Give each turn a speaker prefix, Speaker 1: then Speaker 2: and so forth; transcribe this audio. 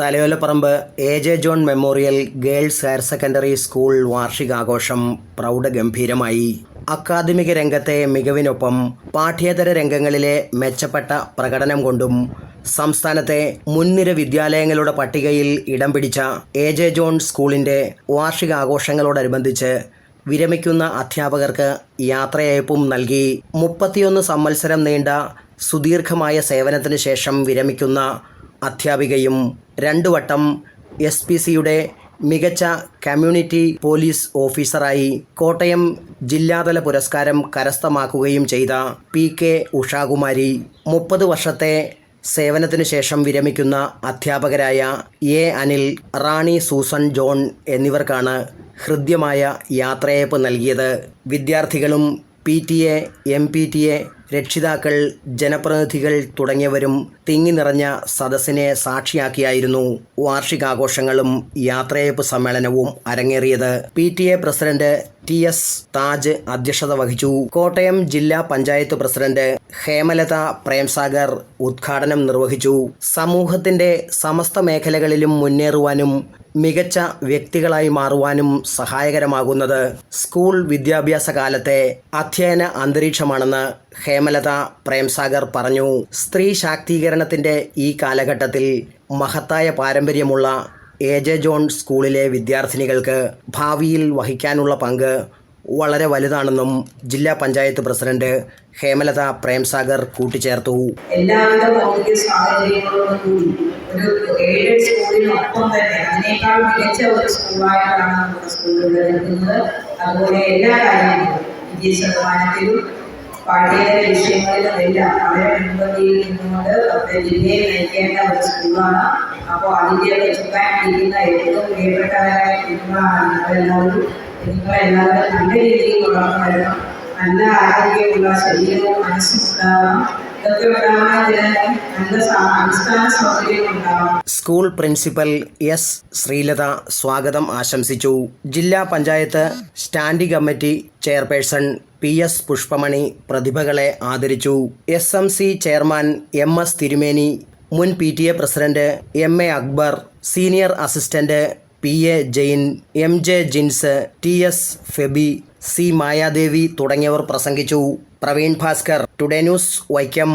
Speaker 1: Thalayolaparambu A J John memorial girls higher secondary school വാർഷികാഘോഷം പ്രൗഢഗംഭീരമായി. അക്കാദമിക രംഗത്തെ മികവിനൊപ്പം പാഠ്യേതര രംഗങ്ങളിലെ മെച്ചപ്പെട്ട പ്രകടനം കൊണ്ടും സംസ്ഥാനത്തെ മുൻനിര വിദ്യാലയങ്ങളുടെ പട്ടികയിൽ ഇടം പിടിച്ച എ ജെ ജോൺ സ്കൂളിന്റെ വാർഷികാഘോഷങ്ങളോടനുബന്ധിച്ച് വിരമിക്കുന്ന അധ്യാപകർക്ക് യാത്രയയപ്പും നൽകി. മുപ്പത്തിയൊന്ന് സമ്മത്സരം നീണ്ട സുദീർഘമായ സേവനത്തിന് ശേഷം വിരമിക്കുന്ന അധ്യാപികയും രണ്ടു വട്ടം എസ് പി സിയുടെ മികച്ച കമ്മ്യൂണിറ്റി പോലീസ് ഓഫീസറായി കോട്ടയം ജില്ലാതല പുരസ്കാരം കരസ്ഥമാക്കുകയും ചെയ്ത പി കെ ഉഷാകുമാരി മുപ്പത് വർഷത്തെ സേവനത്തിനു ശേഷം വിരമിക്കുന്ന അധ്യാപകരായ A Anil Rani Susan John എന്നിവർക്കാണ് ഹൃദ്യമായ യാത്രയയപ്പ് നൽകിയത്. വിദ്യാർത്ഥികളും P T A M P T A രക്ഷിതാക്കൾ ജനപ്രതിനിധികൾ തുടങ്ങിയവരും തിങ്ങി നിറഞ്ഞ സദസ്സിനെ സാക്ഷിയാക്കിയായിരുന്നു വാർഷികാഘോഷങ്ങളും യാത്രയപ്പ് സമ്മേളനവും അരങ്ങേറിയത്. P president T S Taj അധ്യക്ഷത വഹിച്ചു. കോട്ടയം ജില്ലാ പഞ്ചായത്ത് പ്രസിഡന്റ് ഹേമലത പ്രേംസാഗർ ഉദ്ഘാടനം നിർവഹിച്ചു. സമൂഹത്തിന്റെ സമസ്ത മേഖലകളിലും മുന്നേറുവാനും മികച്ച വ്യക്തികളായി മാറുവാനും സഹായകരമാകുന്നത് സ്കൂൾ വിദ്യാഭ്യാസ കാലത്തെ അധ്യയന അന്തരീക്ഷമാണെന്ന് ഹേമലത പ്രേംസാഗർ പറഞ്ഞു. സ്ത്രീ ശാക്തീകരണത്തിന്റെ ഈ കാലഘട്ടത്തിൽ മഹത്തായ പാരമ്പര്യമുള്ള എ ജെ ജോൺ സ്കൂളിലെ വിദ്യാർത്ഥിനികൾക്ക് ഭാവിയിൽ വഹിക്കാനുള്ള പങ്ക് വളരെ വലുതാണെന്നും ജില്ലാ പഞ്ചായത്ത് പ്രസിഡന്റ് ഹേമലത പ്രേംസാഗർ കൂട്ടിച്ചേർത്തു.
Speaker 2: എല്ലാവിധ ഒരു തന്നെ അതിനേക്കാൾ മികച്ച ഒരു അതുപോലെ എല്ലാ കാര്യങ്ങളിലും വിജയ പാഠ്യേതര വിഷയങ്ങളിലും അവരെ മുൻപന്തിയിൽ നിന്നുകൊണ്ട് ജില്ലയെ നയിക്കേണ്ട ഒരു സ്കൂളാണ്. അപ്പോൾ അതിന്റെ ചുക്കാൻ ഇരിക്കുന്ന ഏറ്റവും പ്രിയപ്പെട്ടവരായ കുഞ്ഞുങ്ങളാണ് നിങ്ങളെല്ലാവരും. നിങ്ങളെല്ലാവരും നല്ല രീതിയിൽ വളർന്നു വരണം. നല്ല ആരോഗ്യമുള്ള ശരീരവും മനസ്സും ഉണ്ടാവണം.
Speaker 1: സ്കൂൾ പ്രിൻസിപ്പൽ എസ് ശ്രീലത സ്വാഗതം ആശംസിച്ചു. ജില്ലാ panchayat standing committee chairperson P S Pushpamani പ്രതിഭകളെ ആദരിച്ചു. S M C chairman M S Thirumeni മുൻ P T A president M A Akbar senior assistant P A Jain M J Jins T S Febi C Mayadevi തുടങ്ങിയവർ പ്രസംഗിച്ചു. Praveen Bhaskar today news Vaikom.